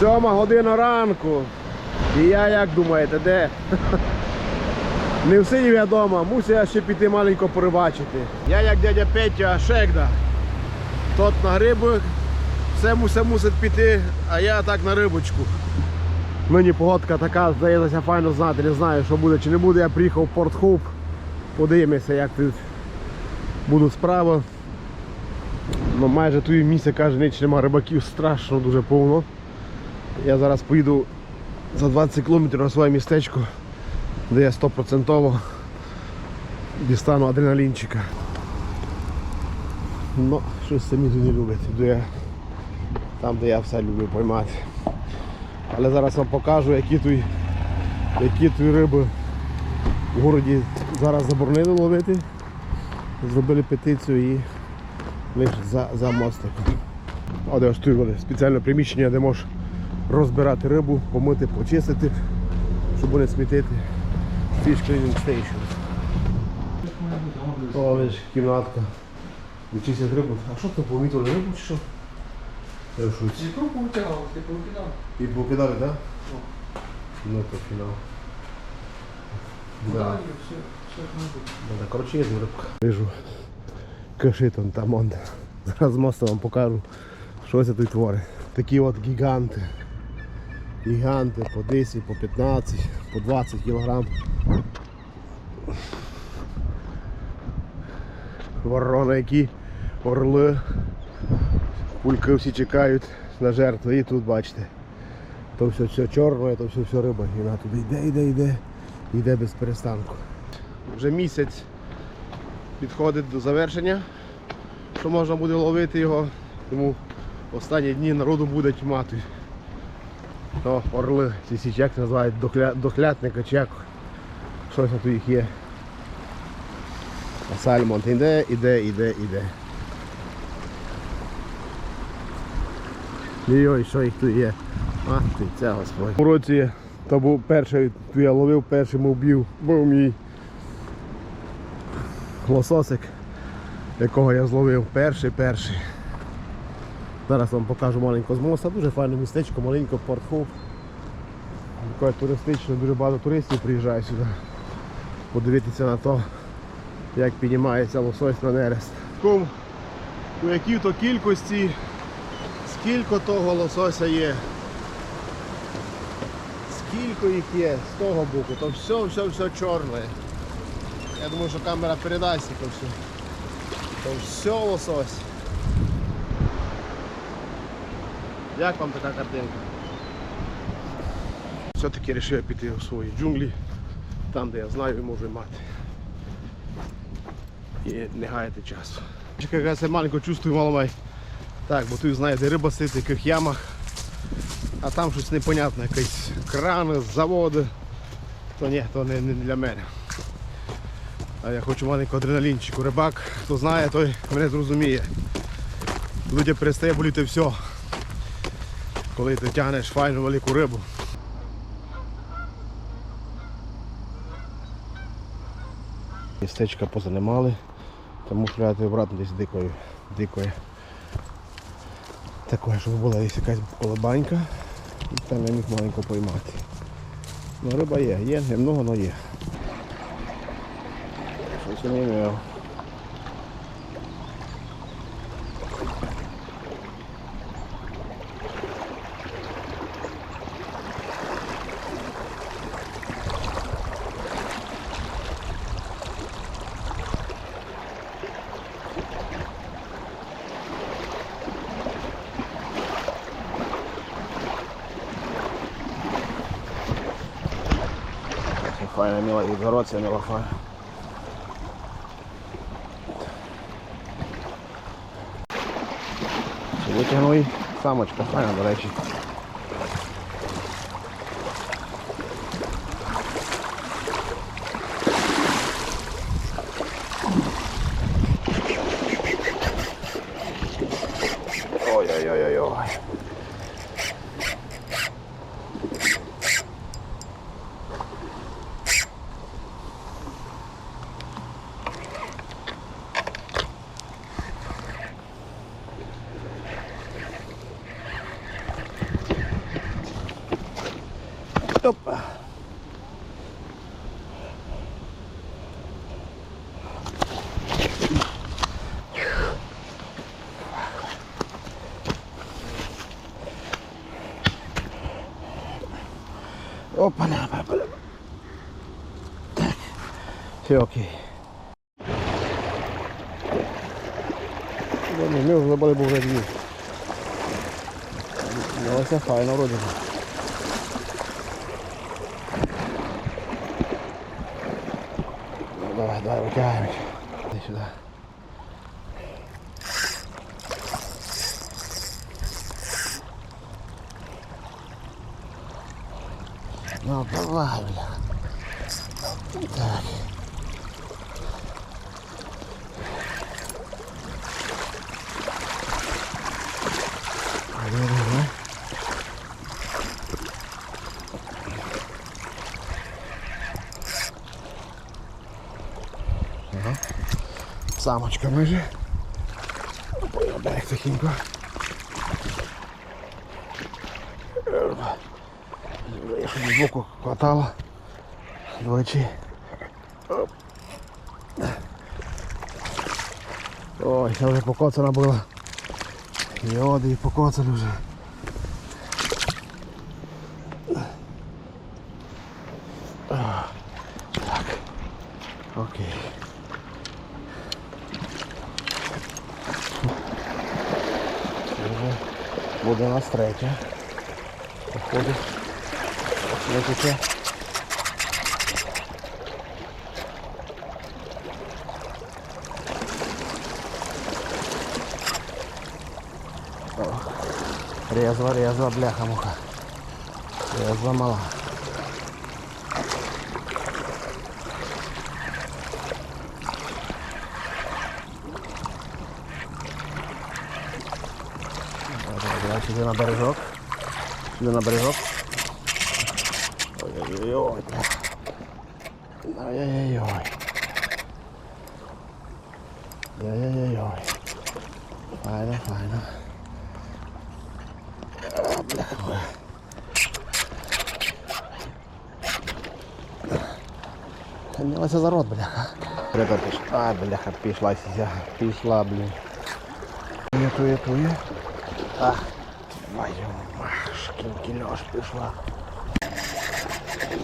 Сьома година ранку. І я як думаєте, де? Не в сині я вдома, мусив я ще піти маленько порибачити. Я як дядя Петя Шегда. Тот на гриби, все мусить, мусить піти, а я так на рибочку. Нині погодка така, здається, файно знати, не знаю, що буде чи не буде. Я приїхав в Порт Хоуп. Подивимося, як тут будуть справи. Ну, майже тут місця каже, ніч нема рибаків, страшно дуже повно. Я зараз поїду за 20 км на своє містечко, де я 100% дістану адреналінчика. Ну, щось самі не люблять. Іду я там, де я все люблю поймати. Але зараз вам покажу, які тут, які тут риби в городі зараз заборонили ловити. Зробили петицію і лише за, за мостиком. Де ось тут вони спеціальне приміщення, де можеш розбирати рибу, помити, почистити, щоб не смітити. Fish cleaning station. О, видиш, кімнатка. Вичистять рибу. А що ти помітили рибу чи що? Кругу витягав, ти повикидав. І покидали, так? Да? Ну то фінал. Да. Да, коротше, є рибка. Вижу кашитон там он. Зараз з мосту вам покажу, що це тут творить. Такі от гіганти. Гіганти по 10, по 15, по 20 кілограм. Ворона які орли. Пульки всі чекають на жертву. І тут бачите. То все, все чорне, то все, все риба. І вона туди йде, йде, йде, йде без перестанку. Вже місяць підходить до завершення, що можна буде ловити його, тому останні дні народу буде тьма тут. То орли, ці як називають, дохля... дохлятника чи як. Щось тут їх є. А сальмон іде, іде, іде, іде. Йой, що їх тут є. А, ти ця господь. У році то був перший, то я ловив, першим убив, був мій лососик, якого я зловив перший перший. Зараз вам покажу маленько з моста. Дуже файне містечко, маленько Порт Хоуп. Таке туристичне, дуже багато туристів приїжджає сюди. Подивитися на то, як піднімається лосось на нерест. У якій то кількості, скільки того лосося є. Скільки їх є з того боку, то все, все, все чорне. Я думаю, що камера передасть то все. То все лосось. Як вам така картинка? Все-таки вирішив піти у свої джунглі, там де я знаю і можу мати. І не гаяти часу. Чекай, я себе маленько чувствую мало май. Так, бо тут знаєте, риба сидить в яких ямах, а там щось непонятне, якісь крани, заводи. То ні, то не, не для мене. А я хочу маленького адреналінчику. Рибак, хто знає, той мене зрозуміє. Люди перестає боліти все. Коли ти тягнеш файну велику рибу. Містечка позанимали, тому шляти обратно десь дикою. дикою. Такое, щоб була десь якась колебанька і там я міг маленько поймати. Ну риба є, є, немного, але є. Щось не мав. Файна мила загородця мила. Витягнув самочка, файна, до речі. Опа, на, опа, на. Так. Все окей. Ну, не, ми вже забули, бо вже дві. Ну, ось це файно вроді. би. Ну, давай, давай, витягаємо. Іди сюди. Ну, давай, бля. Так. Давай, давай. Ага. Самочка майже. Опа, берег тихенько. Я щоб з боку хватало. Двічі. Оп. Ой, це вже покоцана була. Йоди, покоцали вже. Так. Окей. Це вже буде у нас третя. Походу. Не тече. О, Резва, резва, бляха муха. Резва мала. Давай, давай, давай, сюди на бережок. Сюди на бережок. Ой-ой-ой. Ой-ой-ой. Ой-ой-ой. Файно, файно. А, бляха. Ханилася за рот, бляха. Ребята, піш... А, бляха, пішла сися. Пішла, блін. Тує, тує, тує. А, твою маш, кінкільош пішла. А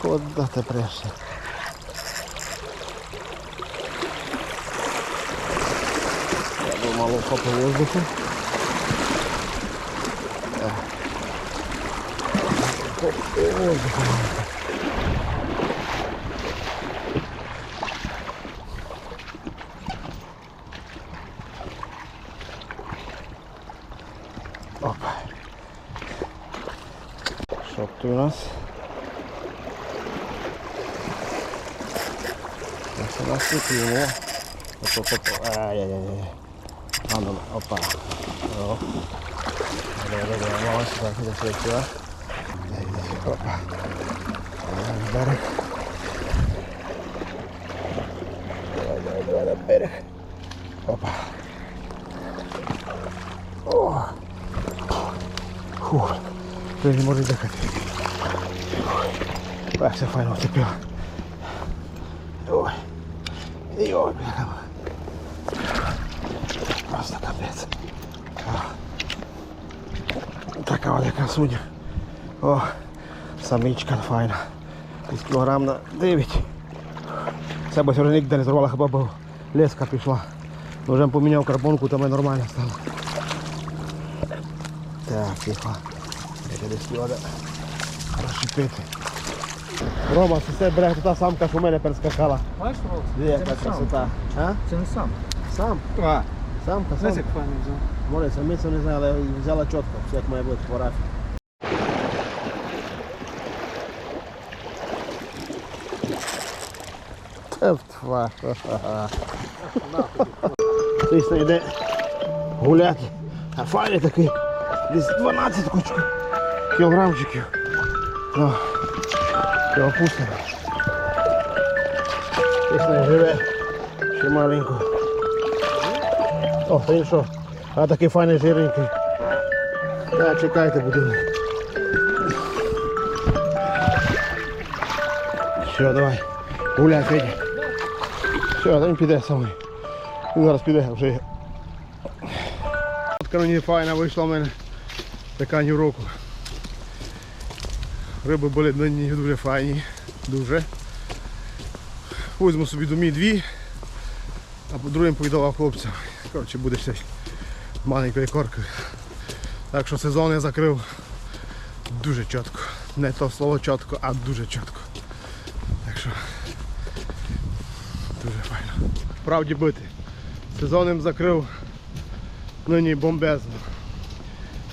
куда ты пришла? Я думал, ухо воздуху. А. Воздуху. Что тут у нас? Ось у нас тут його. Оп, оп, оп. Ай-яй-яй. А, ну, опа. О. Давай, давай, давай, ось сюди, сюди, сюди, сюди. Дай, дай, Опа. Давай, берег. Давай, давай, давай, на берег. Опа. О. Фух. Ти не можеш дихати. Все файно вцепило. Ой. Ой, бляха. Просто капець. Така от яка суддя. О, самичка файна. Десь кілограм на 9. Це бо сьогодні ніде не зрвала, хіба бо леска пішла. Вже поміняв карбонку, то ми нормально стало. Так, тихо. Я десь треба розшипити. Рома, все берег, та самка, що в мене перескакала. Бачиш, Це яка красота. А? Це не сам. Сам? А, Самка, знаєш, сам. як файно взяв. Може, самицю не знаю, але взяла чітко, все як має бути фотографія. Твар. Звісно, йде гуляти. А файний такий. Десь 12 кучку кілограмчиків. Ну, його пустимо. Не живе. Ще маленько. О, та він що? А такий файний жиренький. Так, чекайте, будемо. Все, давай. Гуляй, Федя. Все, там піде. Він зараз піде вже. Така мені файна вийшла в мене. Така ні. Риби були на ній дуже файні. Дуже. Візьму собі домі дві, а по другим повідавав хлопцям. Коротше, буде ще маленькою коркою. Так що сезон я закрив дуже чітко. Не то слово чітко, а дуже чітко. Так що дуже файно. Правді бити. Сезон їм закрив нині бомбезно.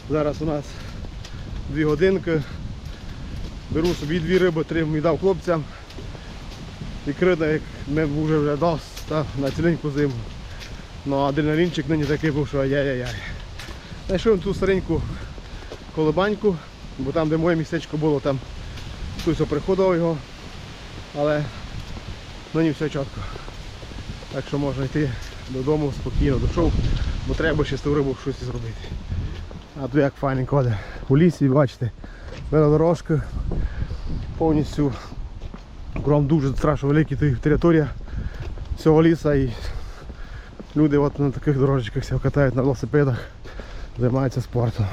Зараз у нас дві годинки. Беру собі дві риби, три мені дав хлопцям. І крида, як ми вже вже досить та, на ціленьку зиму. Ну а адреналінчик нині такий був, що ай-яй-яй. Знайшов ту стареньку колебаньку, бо там, де моє містечко було, там хтось приходив його. Але нині все чітко. Так що можна йти додому спокійно, дійшов, бо треба ще з ту рибу щось зробити. А тут як файненько. У лісі, бачите, велодорожка повністю Кром дуже страшно велика територія цього ліса і люди от на таких дорожечках катають на велосипедах, займаються спортом.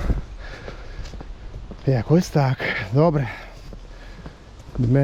Якось так. Добре.